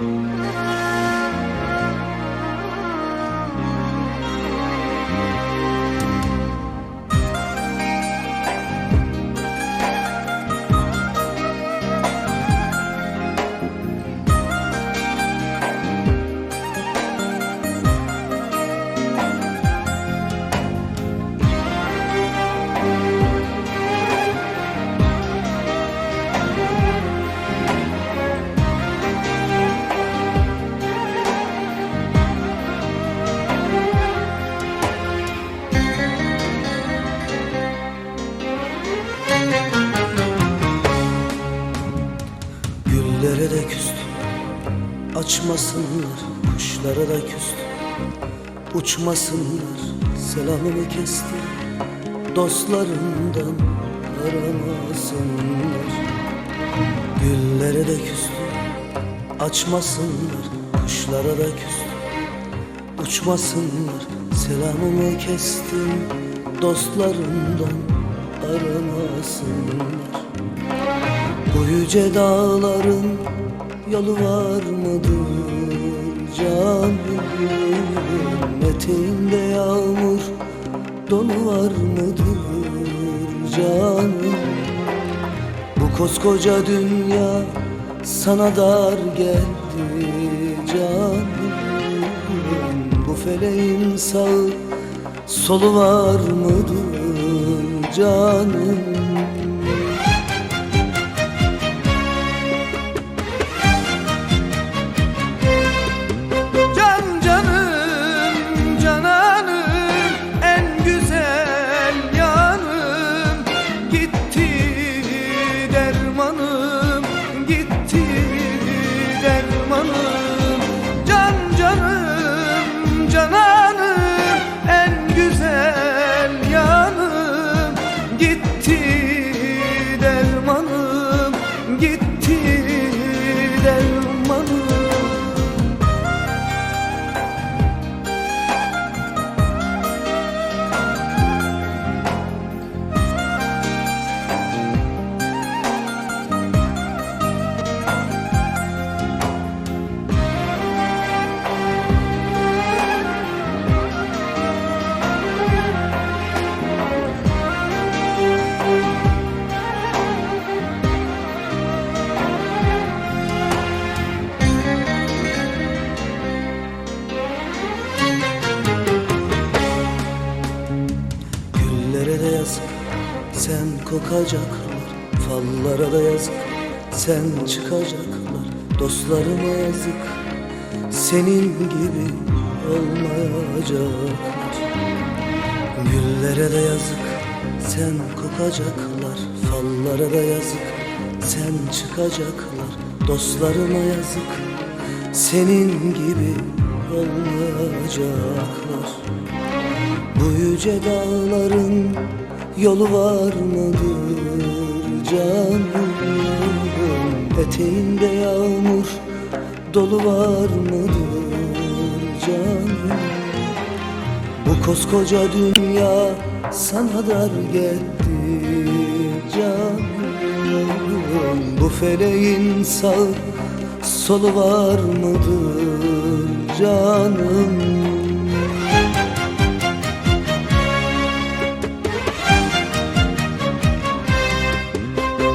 Güllere Açmasınlar Kuşlara da küstüm Uçmasınlar Selamımı kestim Dostlarımdan aramasınlar Güllere de küstüm Açmasınlar Kuşlara da küstüm Uçmasınlar Selamımı kestim Dostlarımdan aramasınlar bu yüce dağların yolu var mıdır? Canım Eteğinde yağmur donu var mıdır? Canım Bu koskoca dünya sana dar geldi. Canım Bu feleğin sağı solu var mıdır? Canım Güllere de yazık sen kokacaklar. Fallara da yazık sen çıkacaklar. Dostlarıma yazık senin gibi olmayacaklar. Güllere de yazık sen kokacaklar. Fallara da yazık sen çıkacaklar. Dostlarıma yazık senin gibi olmayacaklar bu yüce dağların yolu var mıdır canım. Eteğinde yağmur dolu var mıdır canım. Bu koskoca dünya sana dar geldi canım. Bu feleğin sağ solu var mıdır canım.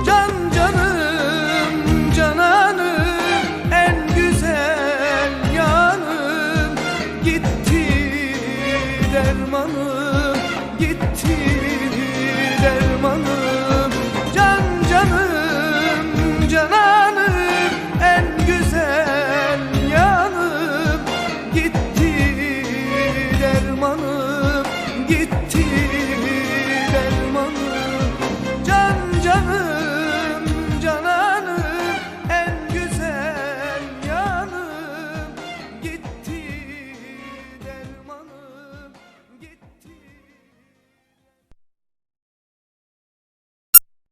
Can canım cananım en güzel yanım. Gitti dermanım